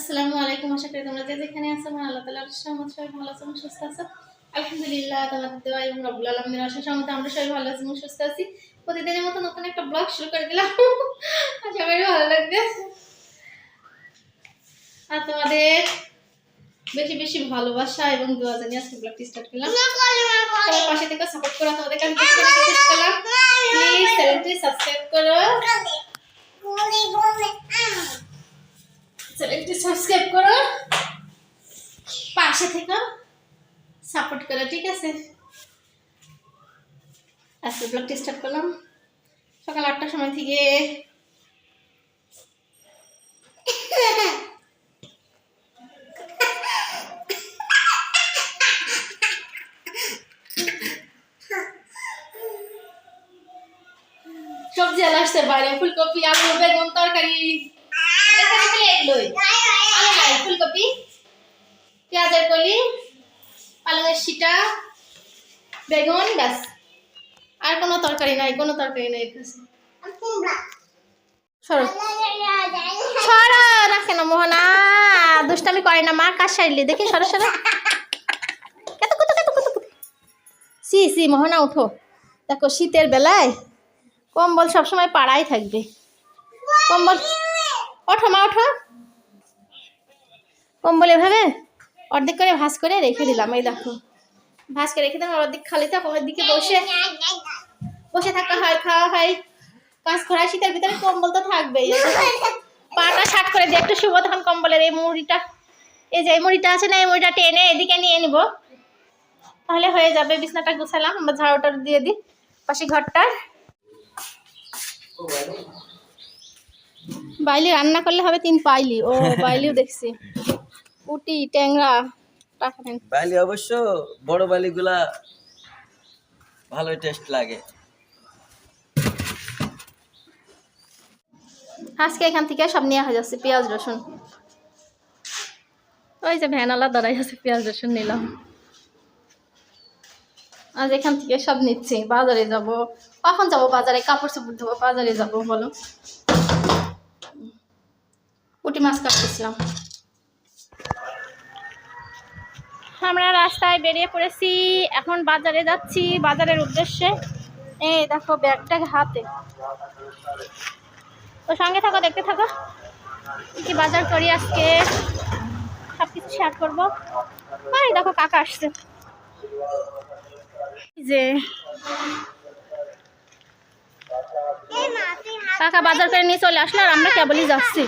আসসালামু আলাইকুম, আশা করি তোমরা যে যেখানে আছো, আমার আল্লাহ তালার সহমত সবাই ভালো আছো সুস্থ আছো। আলহামদুলিল্লাহ, তোমাদের দোয়া এবং রব্বুল আলমিনের অশেষ সহমত আমরা সবাই ভালো আছি সুস্থ আছি। প্রতিদিনের মতো নতুন একটা ব্লগ শুরু করে দিলাম। আশা করি ভালো লাগবে। আর তোমাদের বেশি বেশি ভালোবাসা এবং দোয়া জানিয়ে আজকে ব্লগটি স্টার্ট করলাম। সবাই পাশে থেকে সাপোর্ট করো, তোমাদের কাছে সাবস্ক্রাইব করো চ্যানেলটি সাবস্ক্রাইব করো। পাশে থেকে। সাপোর্ট করো, ঠিক আছে? আজকে ব্লগটি স্টার্ট করলাম। সকাল আটটার সময় থেকে সবজি আলা আসছে বাইরে ফুলকপি, আলু, বেগুন, তরকারি। ফুলকপি, পেঁয়াজের কলি পালঙের শিটা, বেগুন আর কোনো তরকারি নাই, কোনো তরকারি নাই রাখে না মোহনা। দুষ্টামি করে না মা কাজ সারলি। দেখি সরো সরো। সি সি, মোহনা, উঠো। দেখো, শীতের বেলায় কম্বল সবসময় পাড়াই থাকবে। কম্বল ওঠো, মা, ওঠো। কম্বল এভাবে অর্ধেক করে ভাঁজ করে রেখে দিলাম, এই দেখো। ভাঁজ করে রেখে দিলাম অর্ধেক খালি থাক দিকে বসে। বসে থাকা হয়, খাওয়া হয়। কাজ করা শীতের ভিতরে কম্বল তো থাকবেই। পাটা শার্ট করে দিয়ে একটু শুভ তখন কম্বলের এই মুড়িটা, এই যে এই মুড়িটা আছে না, এই মুড়িটা টেনে এদিকে নিয়ে নিব। তাহলে হয়ে যাবে, বিছনাটা গুছালাম, আমরা ঝাড়ুটা দিয়ে দিই, পাশে ঘরটা বাইলি রান্না করলে হবে তিন পাইলি। ও বাইলিও দেখছি। পুটি ট্যাংরা দেন বালি অবশ্য বড় বালিগুলা ভালোই টেস্ট লাগে। আজকে এখান থেকে সব নিয়ে হয়ে যাচ্ছে পেঁয়াজ রসুন। ওই যে ভ্যানালা দাঁড়াই আছে পেঁয়াজ রসুন নিলাম। আজ এখান থেকে সব নিচ্ছি বাজারে যাব। কখন যাব বাজারে? কাপড় চোপড় ধোবো বাজারে যাব বলো। পুটি মাছ কাটতেছিলাম। আমরা রাস্তায় বেরিয়ে পড়েছি এখন বাজারে যাচ্ছি বাজারের উদ্দেশ্যে। এই দেখো ব্যাগটা হাতে। তো সঙ্গে থাকো দেখতে থাকো। কি কি বাজার করি আজকে? সব কিছু শেয়ার করব। এই দেখো কাকা আসছে। যে। কাকা বাজার করে নিয়ে চলে আসলো আর আমরা কেবলই যাচ্ছি।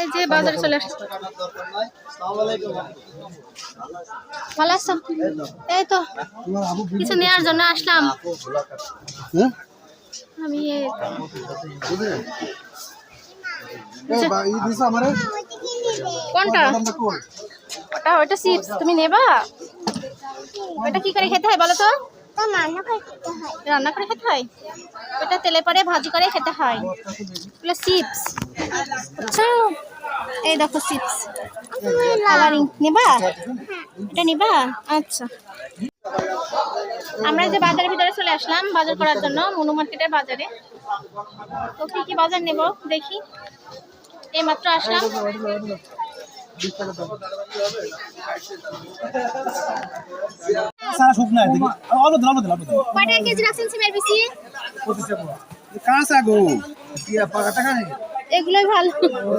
এই যে বাজারে চলে আসছে। ভালো আছো? এই তো কিছু নেওয়ার জন্য আসলাম। আমি কোনটা? ওটা ওটা চিপস তুমি নেবা? ওটা কি করে খেতে হয় বলো তো? রান্না করে খেতে হয়। ওটা তেলে পরে ভাজি করে খেতে হয়। ওগুলো চিপস। আচ্ছা এই দেখো চিপস। কালারিং নেবা? এটা নিবা? আচ্ছা। আমরা যে বাজারের ভিতরে চলে আসলাম বাজার করার জন্য মনু মার্কেটের বাজারে। তো কি কি বাজার নেব? দেখি। এইমাত্র আসলাম। সারা শুকনা দেখি। অল্প দিন অল্প দিন অল্প দিন। কয় টাকা। কেজি রাখছেন সিমের কাঁচা গো পাকা টাকা নেই? এগুলোই ভালো।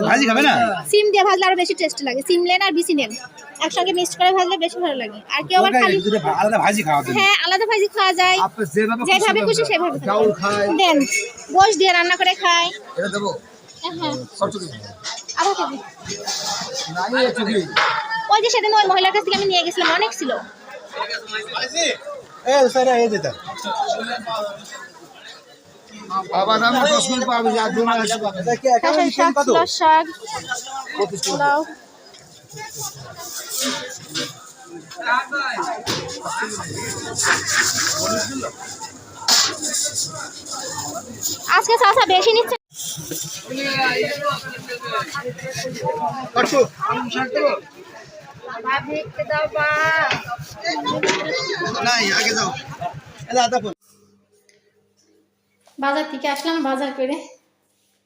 ভাজি খাবে না? সিম দিয়ে ভাজলে আরও বেশি টেস্ট লাগে। সিম নেন আর বিসি নেন। একসঙ্গে মিক্সড করে ভাজলে বেশি ভালো লাগে। আর কেউ আবার খালি আলাদা ভাজি খাওয়া দেন। হ্যাঁ আলাদা ভাজি খাওয়া যায়। আপনি যেভাবে যেভাবে খুশি সেভাবে চাউল খায়। দেন। গোশ দিয়ে রান্না করে খায়। এটা দেবো? হ্যাঁ কত দিন ওই যে সেদিন ওই মহিলার কাছ থেকে আমি নিয়ে গেছিলাম অনেক ছিল। এ স্যার এই যেটা বাবা দাম 10 মিনিট পাবে যা দিন আসবে শাকের শাক ছিল শাক। পোলাও। আজকে চাষা বেশি নিচ্ছে বাজার থেকে আসলাম, বাজার করে।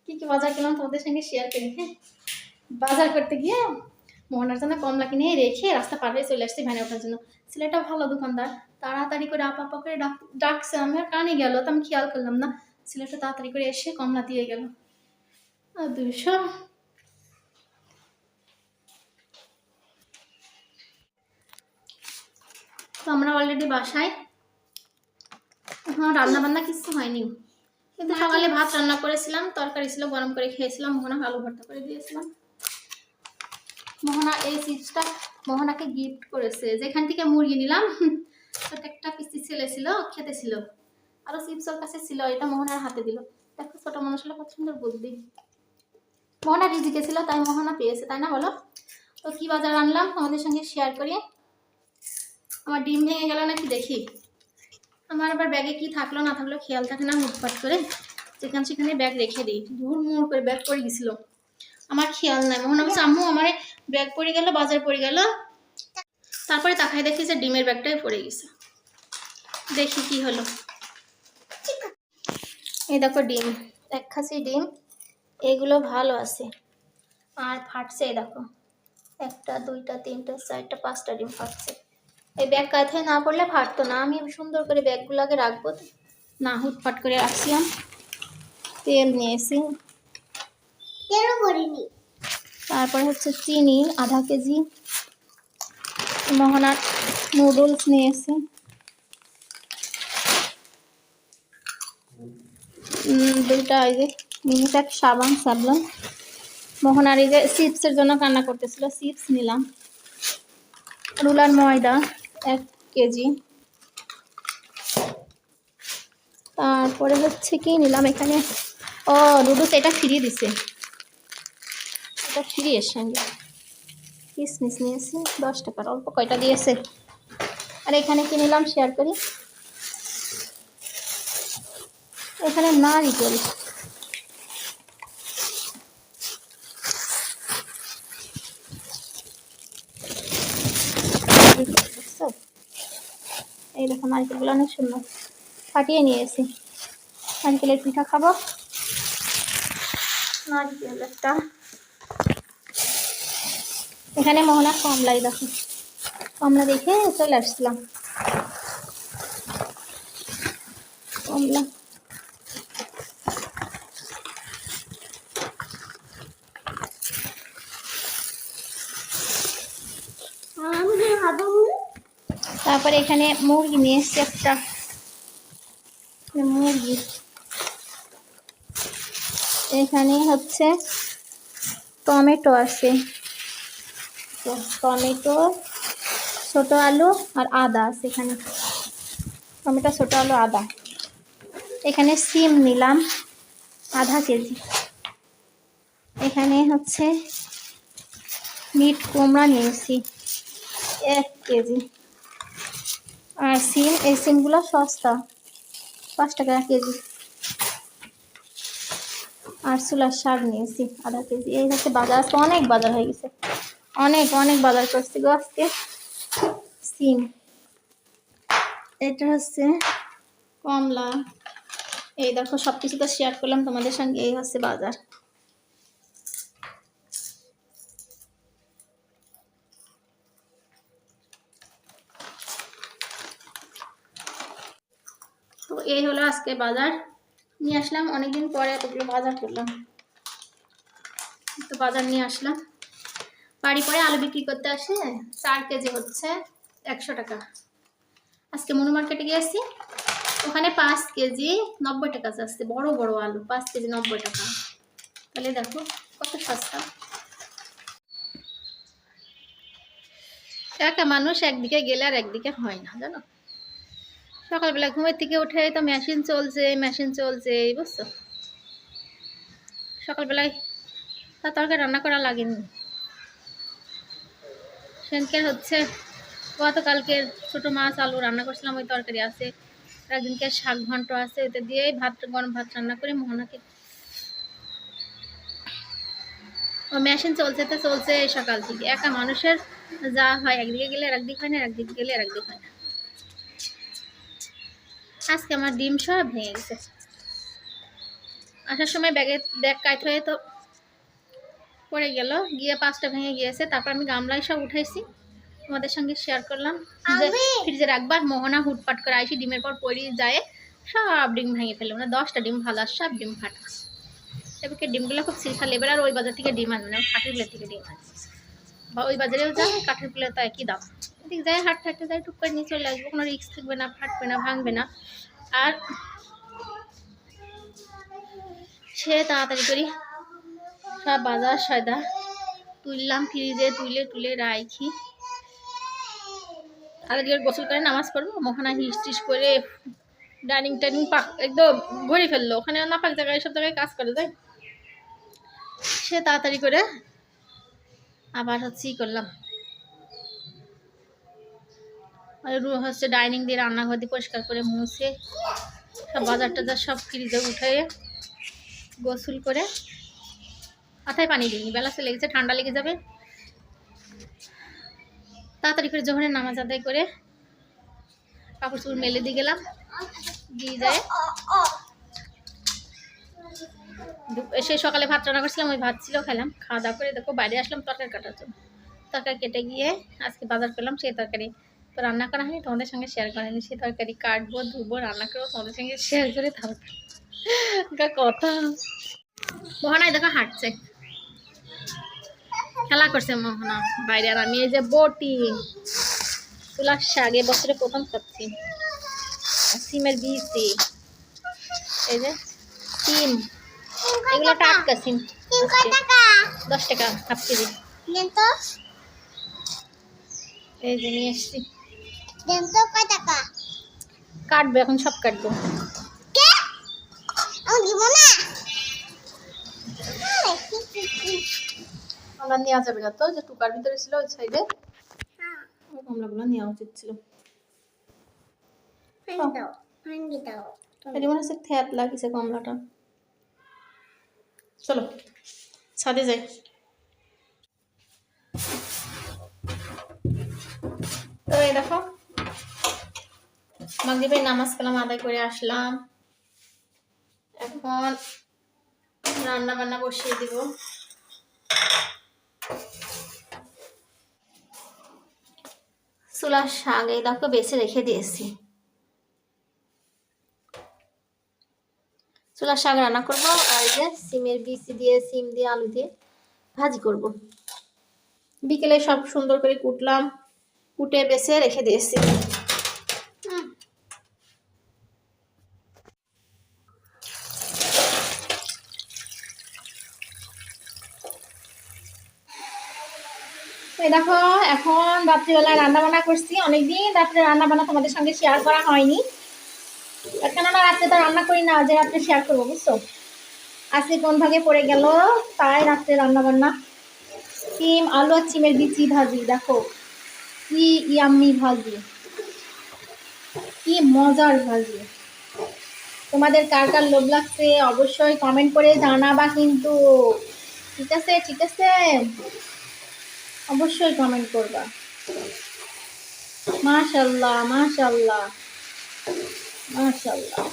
কি কি বাজার করলাম তোমাদের সঙ্গে শেয়ার করি হ্যাঁ? বাজার করতে গিয়ে মোহনার জন্য কমলা কিনে রেখে রাস্তা পার হয়ে চলে আসছি ভ্যানে ওঠার জন্য। ছেলেটা ভালো দোকানদার। তাড়াতাড়ি করে আপা আপা করে ডাক ডাকছে আমি আর কানে গেল, তো আমি খেয়াল করলাম না। ছেলেটা তাড়াতাড়ি করে এসে কমলা দিয়ে গেল। আর দুশো তো আমরা অলরেডি বাসায়। রান্না বান্না কিছু হয়নি। কিন্তু সকালে ভাত রান্না করেছিলাম তরকারি ছিল গরম করে খেয়েছিলাম মোহনা আলু ভর্তা করে দিয়েছিলাম। মোহনা এই চিপসটা মোহনাকে গিফট করেছে। যেখান থেকে মুরগি নিলাম একটা পিসি ছেলে ছিল খেতে ছিল। আরও চিপস কাছে ছিল, এটা মোহনার হাতে দিল। দেখো ছোট মানুষ হলে কত সুন্দর বুদ্ধি। মোহনা রিজিকে ছিল তাই মোহনা পেয়েছে, তাই না বলো? তো কি বাজার আনলাম? তোমাদের সঙ্গে শেয়ার করি। আমার ডিম ভেঙে গেল নাকি দেখি? আমার আবার ব্যাগে কি থাকল, না থাকল, খেয়াল থাকে না হুটপাট করে। যেখানে সেখানে ব্যাগ রেখে দিই। ধুর মুড় করে ব্যাগ পড়ে গেছিল। আমার খেয়াল নাই। মনে হচ্ছে আম্মু, আমার ব্যাগ পড়ে গেল, বাজার পড়ে গেল। তারপরে তাকাই দেখি যে ডিমের ব্যাগটাই পড়ে গেছে। দেখি কি হলো। এই দেখো ডিম এক খাসি ডিম এগুলো ভালো আছে। আর ফাটছে এই দেখো একটা দুইটা তিনটা চারটা পাঁচটা ডিম ফাটছে। এই ব্যাগ কাঁথায় না পড়লে ফাটতো না আমি সুন্দর করে ব্যাগগুলো আগে রাখব। না হুটপাট করে রাখছিলাম তেল নিয়েছি। তারপর হচ্ছে চিনি আধা কেজি। মোহনার নুডলস নিয়েছি। দুইটা এই যে মিনিটাক সাবান সাবলাম মোহনার এই যে চিপসের জন্য কান্না করতেছিল চিপস নিলাম। রুলার ময়দা এক কেজি। তারপরে হচ্ছে কি নিলাম এখানে? ও নুডলস এটা ফিরিয়ে দিছে। এটা ফ্রি এর সঙ্গে কিসমিস নিয়েছে দশ টাকার, অল্প কয়টা দিয়েছে। আর এখানে কি নিলাম? শেয়ার করি। এখানে নারিকেল? এই দেখো, নারিকেলগুলো অনেক সুন্দর। ফাটিয়ে নিয়েছি। নারিকেলের পিঠা খাব। নারিকেল একটা। এখানে মোহনা কমলাই দেখো। কমলা দেখে চলে আসছিলাম কমলা আমি ভাবো তারপরে এখানে মুরগি নিয়ে এসছি একটা। মুরগি। এখানে হচ্ছে টমেটো আছে। টমেটো, ছোটো আলু আর আদা আছে এখানে। টমেটো, ছোটো আলু, আদা। এখানে সিম নিলাম, আধা কেজি। এখানে হচ্ছে মিট কুমড়া নিয়েছি এক কেজি। আর সিম, এই সিমগুলো সস্তা, পাঁচ টাকা কেজি। আর চুলার শাক নিয়েছি, আধা কেজি। এই হচ্ছে বাজার, আজকে অনেক বাজার হয়ে গেছে। অনেক অনেক বাজার করছি গো আজকে। সিম, এটা হচ্ছে কমলা। এই দেখো সব কিছু তো শেয়ার করলাম তোমাদের সঙ্গে, এই হচ্ছে বাজার তো এই হলো আজকে বাজার নিয়ে আসলাম। অনেকদিন পরে এতগুলো বাজার করলাম। তো বাজার নিয়ে আসলাম। বাড়ি পরে আলু বিক্রি করতে আসে, চার কেজি হচ্ছে একশো টাকা। আজকে মনু মার্কেটে গিয়েছি, ওখানে পাঁচ কেজি নব্বই টাকা আসছে বড় বড় আলু, পাঁচ কেজি নব্বই টাকা। তাহলে দেখো কত সস্তা। একা মানুষ একদিকে গেলে আর একদিকে হয় না, জানো? সকালবেলা ঘুমের থেকে উঠে তো মেশিন চলছে মেশিন চলছে, এই বুঝছ? সকালবেলায় তা তরকারি রান্না করা লাগেনি। সেনকের হচ্ছে, গতকালকের ছোটো মাছ আলু রান্না করছিলাম, ওই তরকারি আছে। একদিনকে শাক ঘন্ট আছে ওটা দিয়ে ভাত, গরম ভাত রান্না করে, মোহনাকে। ও মেশিন চলছে তো চলছে সকাল থেকে। একা মানুষের যা হয়, একদিকে গেলে আর একদিক হয় না একদিকে গেলে আর একদিক হয় না। আজকে আমার ডিম সব ভেঙে গেছে। আসার সময় ব্যাগে ব্যাগ কাইট হয়ে তো পড়ে গেল গিয়ে পাঁচটা ভেঙে গিয়েছে। তারপর আমি গামলায় সব উঠাইছি। তোমাদের সঙ্গে শেয়ার করলাম। ফ্রিজে ফ্রিজে রাখবার মোহনা হুটপাট করে আইসি ডিমের পর পড়ি যায় সব ডিম ভেঙে ফেলল মানে দশটা ডিম ভালো আর সব ডিম ফাটা। এবারকে ডিমগুলো খুব সিলখাল এবার আর ওই বাজার থেকে ডিম আনবে না কাঠের থেকে ডিম আনবে। বা ওই বাজারেও যায় কাঠের প্লেট তো একই দাম। এদিক যায়, হাট থাকতে যায়, টুক করে নিয়ে চলে আসব। কোনো রিস্ক থাকবে না, ফাটবে না, ভাঙবে না। আর সে তাড়াতাড়ি করি, সব বাজার সয়দা তুললাম, ফ্রিজে তুলে তুলে রাখি আগে গোসল করে নামাজ পড়ব? ওখানে হিস করে ডাইনিং টাইনিং পাক একদম ভরে ফেলল। ওখানে না পাক জায়গায়, সব জায়গায় কাজ করে যায় সে তাড়াতাড়ি করে আবার হচ্ছে ই করলাম? হচ্ছে ডাইনিং দিয়ে রান্নাঘর দিয়ে পরিষ্কার করে মুছে সব বাজার টাজার সব ফ্রিজে উঠে গোসল করে মাথায় পানি দিইনি বেলা চলে গেছে, ঠান্ডা লেগে যাবে। তাড়াতাড়ি করে জোহরের নামাজ আদায় করে কাপড় চোপড় মেলে দিয়ে গেলাম। দিয়ে যায়। এসে সকালে ভাত রান্না করছিলাম, ওই ভাত ছিল, খেলাম। খাওয়া দাওয়া করে দেখো বাইরে আসলাম তরকারি কাটার জন্য। তরকারি কেটে গিয়ে আজকে বাজার করলাম, সেই তরকারি তো রান্না করা হয়নি, তোমাদের সঙ্গে শেয়ার করা হয়নি। সেই তরকারি কাটবো, ধুবো, রান্না করব, তোমাদের সঙ্গে শেয়ার করে থাকব কথা। মোহনায় দেখো হাঁটছে। খেলা করছে মোহনা। বাইরে আর আমি এই যে বটি তুলার এ বছরে প্রথম খাচ্ছি। সিমের বিচি এই যে সিম। এগুলো টাটকা সিম টাকা। দশ টাকা হাফ কেজি। এই যে নিয়ে এসছি কাটবো এখন সব কাটবো। কে? আমি দিব না? কমলা নেওয়া যাবে না তো যে টুকার ভিতরে ছিল ওই সাইডে। কমলাগুলো নেওয়া উচিত ছিল। মনে হচ্ছে লাগিছে কমলাটা। চলো, ছাদে যাই। তো এই দেখো, মাগরিবের নামাজ কালাম আদায় করে আসলাম। এখন রান্না বান্না বসিয়ে দিব। চুলার শাক এই দেখো বেছে রেখে দিয়েছি। চুলার শাক রান্না করব, আর যে সিমের বিচি দিয়ে, সিম দিয়ে আলু দিয়ে ভাজি করব। বিকেলে সব সুন্দর করে কুটলাম, কুটে বেছে রেখে দিয়েছি। দেখো, এখন রাত্রিবেলায় রান্না বান্না করছি। অনেকদিন রাত্রে রান্না বান্না তোমাদের সঙ্গে শেয়ার করা হয়নি। কেননা তো রান্না করি না যে রাত্রে শেয়ার করব, বুঝছ? আজকে কোন ভাগে পড়ে গেল? তাই রাত্রে রান্না বান্না সিম, আলু আর সিমের বিচি ভাজি, দেখো। কি ইয়াম্মি ভাজি। কি মজার ভাজি। তোমাদের কার কার লোভ লাগছে, অবশ্যই কমেন্ট করে জানাবা কিন্তু। ঠিক আছে ঠিক আছে? অবশ্যই কমেন্ট করবা। মাশাল্লাহ মাশাল্লাহ। মাশাল্লাহ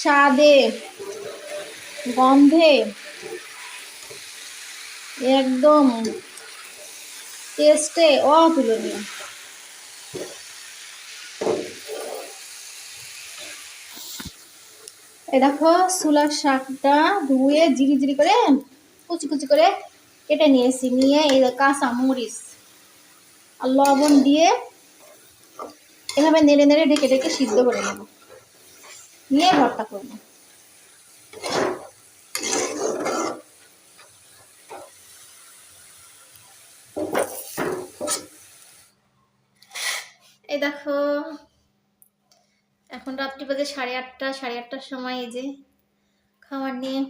স্বাদে গন্ধে একদম টেস্টে অতুলনীয়। এই দেখো, সুলার শাকটা ধুয়ে জিরি জিরি করে কুচি কুচি করে কেটে নিয়েছি, নিয়ে এই কাঁচা মরিচ আর লবণ দিয়ে এভাবে নেড়ে নেড়ে ঢেকে ঢেকে সিদ্ধ করে নেব। নিয়ে ভর্তা করব। এই দেখো এখন রাত্রি বাজে সাড়ে আটটা, সাড়ে আটটার সময় এই যে খাবার নিয়ে।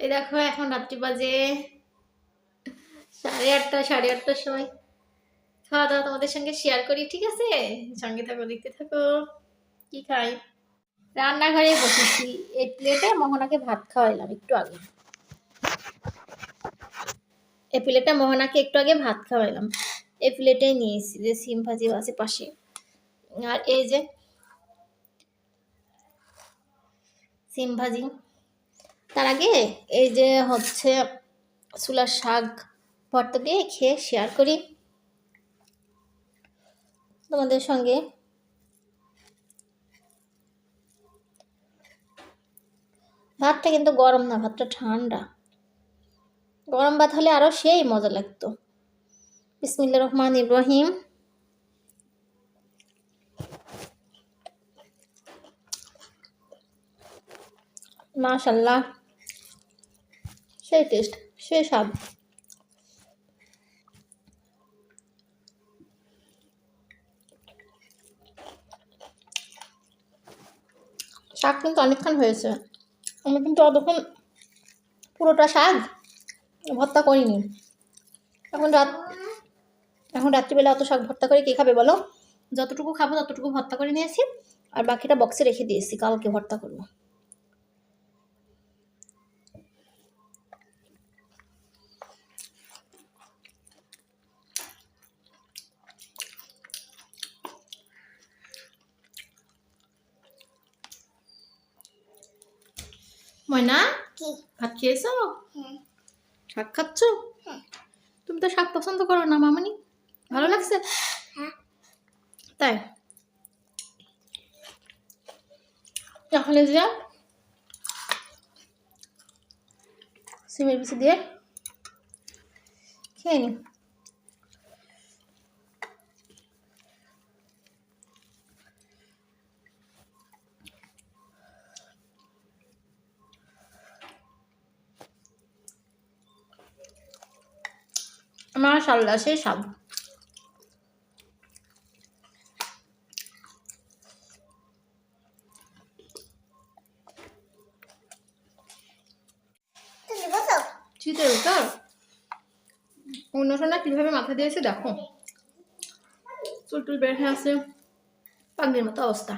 এই দেখো এখন রাত্রি বাজে সাড়ে আটটা, সাড়ে আটটার সময়। খাওয়া দাওয়া তোমাদের সঙ্গে শেয়ার করি, ঠিক আছে? সঙ্গে থাকো, দেখতে থাকো। কি খাই? রান্নাঘরে বসেছি। এই প্লেটে মোহনাকে ভাত খাওয়াইলাম একটু আগে। এই প্লেটে মোহনাকে একটু আগে ভাত খাওয়াইলাম। এই প্লেটেই নিয়েছি যে সিম ভাজি আছে পাশে। আর এই যে সিম ভাজি। তার আগে এই যে হচ্ছে চুলার শাক, ভর্তা দিয়ে খেয়ে শেয়ার করি। তোমাদের সঙ্গে। ভাতটা কিন্তু গরম না, ভাতটা ঠান্ডা। গরম ভাত হলে আরও সেই মজা লাগতো। বিসমিল্লা রহমান ইব্রাহিম মাশাল্লাহ সেই টেস্ট সেই স্বাদ। শাক কিন্তু অনেকক্ষণ হয়েছে। আমি কিন্তু অতক্ষণ পুরোটা শাক ভর্তা করিনি। এখন রাত, এখন রাত্রিবেলা অত শাক ভর্তা করে কে খাবে বলো? যতটুকু খাব ততটুকু ভর্তা করে নিয়েছি আর বাকিটা বক্সে রেখে দিয়েছি কালকে ভর্তা করব। ময়না? ভাত খেয়েছো? শাক খাচ্ছ। তুমি তো শাক পছন্দ করো না মামনি। ভালো লাগছে? হ্যাঁ। তাই। তাহলে যা। সিমের পিছু দিয়ে। খেয়ে নি। তুমি বসো শীতের উত্তর অন্যসনা কীভাবে মাথা দিয়েছে দেখো। চুল টুল বের হয়ে আছে। পাগলির মতো অবস্থা।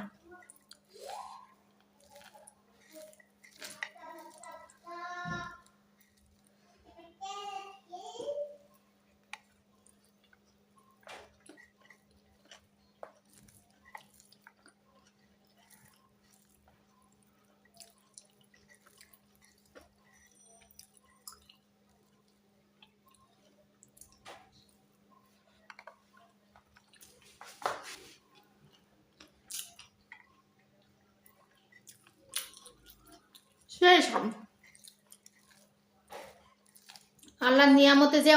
আল্লাহ নিয়ামতে যে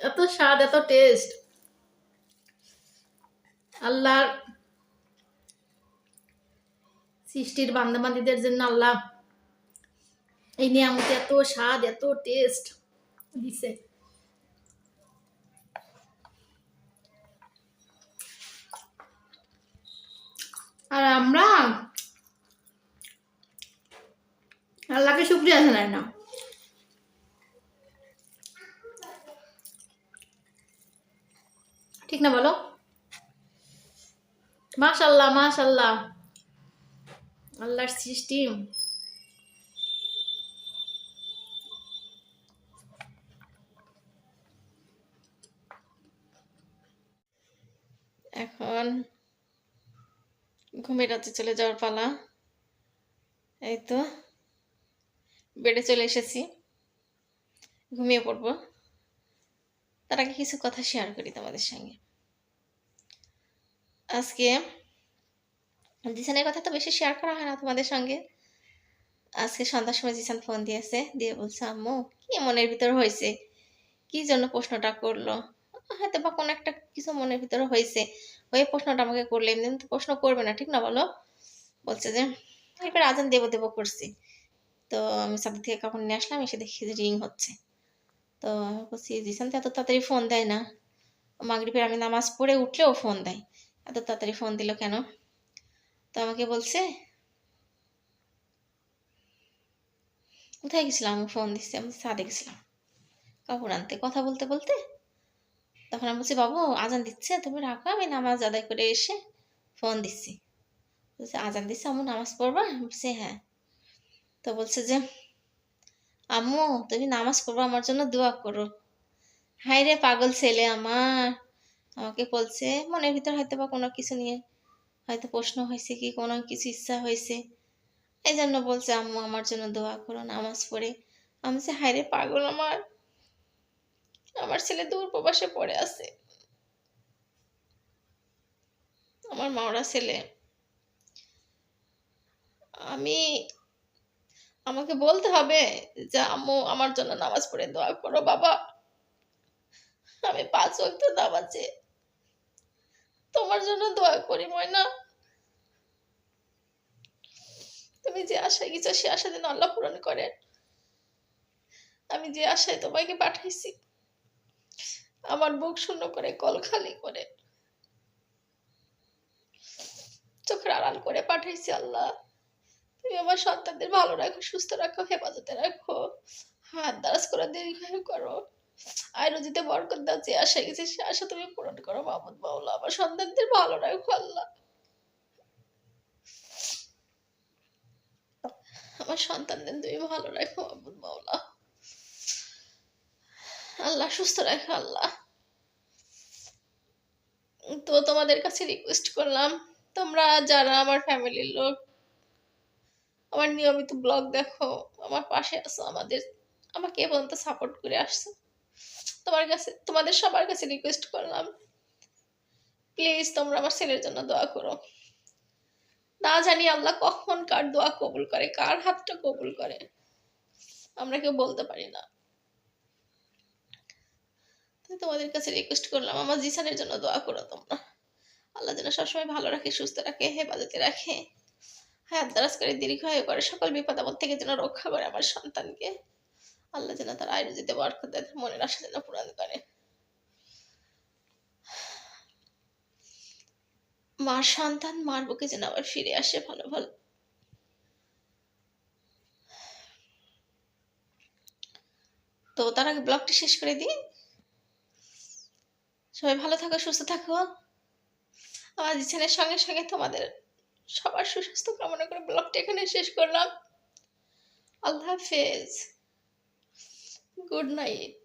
এত স্বাদ, এত টেস্ট আল্লাহর সৃষ্টির বান্দাবান্দিদের জন্য আল্লাহ এই নিয়ামতে এত স্বাদ, এত টেস্ট দিছে। আর আমরা আল্লাহকে শুক্রিয়া জানাই না। ঠিক না বলো? মাশাল্লাহ মাশাল্লাহ আল্লাহর সৃষ্টি। এখন ঘুমের রাতে চলে যাওয়ার পালা। এই তো। বেডে চলে এসেছি। ঘুমিয়ে পড়ব। তার আগে কিছু কথা শেয়ার করি তোমাদের সঙ্গে। আজকে জিসানের কথা তো বেশি শেয়ার করা হয় না তোমাদের সঙ্গে। আজকে সন্ধ্যার সময় জিসান ফোন দিয়েছে, দিয়ে বলছে, আম্মু, কি মনের ভিতর হয়েছে? কি জন্য প্রশ্নটা করল? হয়তো বা কোনো একটা কিছু মনের ভিতরে হয়েছে। ওই প্রশ্নটা আমাকে করলে, এমনি তো প্রশ্ন করবে না, ঠিক না বলো? বলছে যে এবার আজান দেবো দেবো করছি। তো আমি সাথে থেকে কখন নিয়ে আসলাম, এসে দেখি যে রিং হচ্ছে। তো আমি বলছি জিসান তো এত তাড়াতাড়ি ফোন দেয় না। মাগরিবের আমি নামাজ পড়ে উঠলেও ফোন দেয়। এত তাড়াতাড়ি ফোন দিল কেন? তো আমাকে বলছে, কোথায় গেছিলাম? আমি ফোন দিচ্ছি। আমি সাদে গেছিলাম। কাপড় আনতে। কথা বলতে বলতে তখন আমি বলছি, বাবু, আজান দিচ্ছে? তুমি রাখো, আমি নামাজ আদায় করে এসে ফোন দিচ্ছি। বলছে, আজান দিচ্ছে? আম্মু, নামাজ পড়বা? আমি বলছি হ্যাঁ। তো বলছে যে, আম্মু, তুমি নামাজ পড়ব আমার জন্য দোয়া করো। হাই রে পাগল ছেলে আমার। আমাকে বলছে, মনের ভিতর হয়তো বা কোনো কিছু নিয়ে হয়তো প্রশ্ন হয়েছে কি, কোনো কিছু ইচ্ছা হয়েছে। এই জন্য বলছে, আম্মু, আমার জন্য দোয়া করো, নামাজ পড়ে। আমি যে হাই রে পাগল আমার। আমার ছেলে দূর প্রবাসে পড়ে আছে। আমার মাওরা ছেলে, আমি আমাকে বলতে হবে যে, আম্মু, আমার জন্য নামাজ পড়ে দোয়া করো, বাবা। আমি পাঁচ ওয়াক্ত নামাজে। তোমার জন্য দোয়া করি, ময়না। তুমি যে আশায় গেছো সে আশা যেন আল্লাহ পূরণ করে। আমি যে আশায় তোমাকে পাঠাইছি, আমার বুক শূন্য করে, কল খালি করে। চোখের আড়াল করে পাঠাইছি আল্লাহ। তুমি আমার সন্তানদের ভালো রাখো, সুস্থ রাখো, হেফাজতে রাখো। হাত দারাজ করে দেরি করো। আর রুজিতে বরকত দাও, যে আশা গেছে সে আশা তুমি পূরণ করো মাহমুদ মাওলা। আমার সন্তানদের ভালো রাখো, আল্লাহ। আমার সন্তানদের তুমি ভালো রাখো মাহমুদ মাওলা। আল্লাহ, সুস্থ রাখো, আল্লাহ। তো তোমাদের কাছে রিকোয়েস্ট করলাম, তোমরা যারা আমার ফ্যামিলির লোক আমার নিয়মিত ব্লগ দেখো, আমার পাশে আসো আমাদের। আমাকে এ পর্যন্ত সাপোর্ট করে আসছো। তোমার কাছে, তোমাদের সবার কাছে রিকোয়েস্ট করলাম প্লিজ তোমরা আমার ছেলের জন্য দোয়া করো। না জানি আল্লাহ কখন কার দোয়া কবুল করে, কার হাতটা কবুল করে। আমরা কেউ বলতে পারি না। তোমাদের কাছে রিকোয়েস্ট করলাম, আমার জিসানের জন্য দোয়া করো তোমরা। আল্লাহ যেন সবসময় ভালো রাখে, সুস্থ রাখে, হেফাজতে রাখে। হায়াত দারাজ করে করে সকল বিপদ থেকে যেন রক্ষা করে আমার সন্তানকে। আল্লাহ যেন তার আয়ু বরকত দেয়, তার মনের আশা যেন পূরণ করে। মার সন্তান, মার বুকে যেন আবার ফিরে আসে ভালো ভালো। তো তার আগে ব্লগটি শেষ করে দিই। সবাই ভালো থাকো, সুস্থ থাকো। আমার চ্যানেলের সঙ্গে সঙ্গে তোমাদের সবার সুস্বাস্থ্য কামনা করে ব্লগটা এখানে শেষ করলাম। আল্লাহ হাফেজ। Good night.